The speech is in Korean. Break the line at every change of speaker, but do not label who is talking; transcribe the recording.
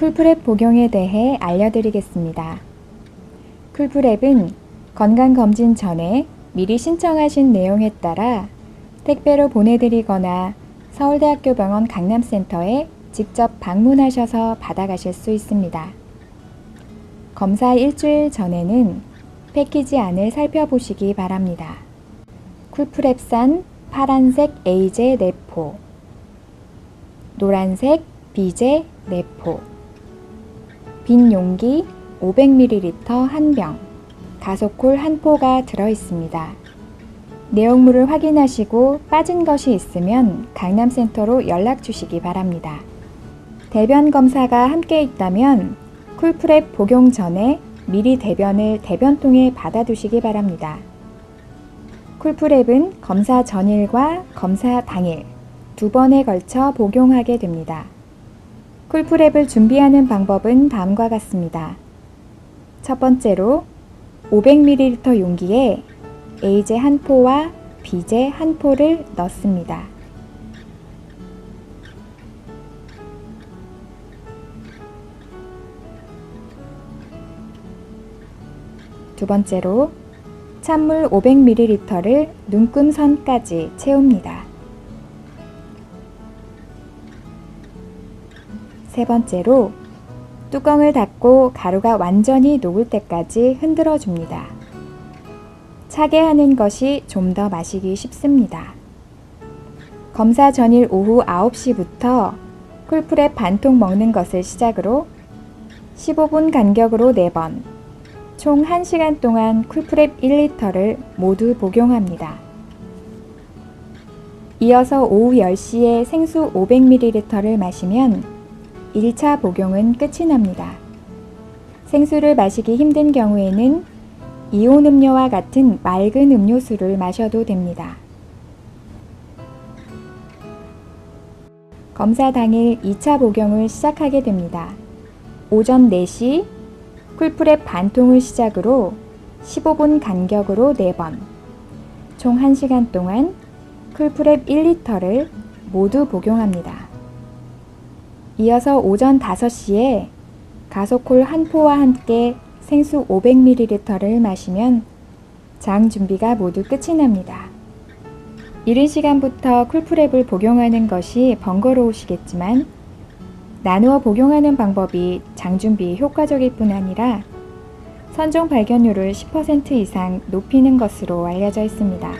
쿨프랩 복용에 대해 알려드리겠습니다. 쿨프랩은 건강검진 전에 미리 신청하신 내용에 따라 택배로 보내드리거나 서울대학교 병원 강남센터에 직접 방문하셔서 받아가실 수 있습니다. 검사 일주일 전에는 패키지 안을 살펴보시기 바랍니다. 쿨프랩산 파란색 에이제 네포, 노란색 비제 네포, 빈 용기 500ml 한 병, 가속콜 한 포가 들어 있습니다. 내용물을 확인하시고 빠진 것이 있으면 강남센터로 연락 주시기 바랍니다. 대변 검사가 함께 있다면 쿨프랩 복용 전에 미리 대변을 대변통에 받아두시기 바랍니다. 쿨프랩은 검사 전일과 검사 당일 두 번에 걸쳐 복용하게 됩니다. 쿨프랩을 준비하는 방법은 다음과 같습니다. 첫 번째로 500ml 용기에 에이제 한 포와 비제 한 포를 넣습니다. 두 번째로 찬물 500ml를 눈금선까지 채웁니다. 세 번째로 뚜껑을 닫고 가루가 완전히 녹을 때까지 흔들어 줍니다. 차게 하는 것이 좀 더 마시기 쉽습니다. 검사 전일 오후 9시부터 쿨프랩 반통 먹는 것을 시작으로 15분 간격으로 4번, 총 1시간 동안 쿨프랩 1리터를 모두 복용합니다. 이어서 오후 10시에 생수 500ml를 마시면 1차 복용은 끝이 납니다. 생수를 마시기 힘든 경우에는 이온 음료와 같은 맑은 음료수를 마셔도 됩니다. 검사 당일 2차 복용을 시작하게 됩니다. 오전 4시 쿨프랩 반통을 시작으로 15분 간격으로 4번, 총 1시간 동안 쿨프랩 1리터를 모두 복용합니다. 이어서 오전 5시에 가소콜 한 포와 함께 생수 500ml를 마시면 장 준비가 모두 끝이 납니다. 이른 시간부터 쿨프랩을 복용하는 것이 번거로우시겠지만 나누어 복용하는 방법이 장 준비에 효과적일 뿐 아니라 선종 발견율을 10% 이상 높이는 것으로 알려져 있습니다.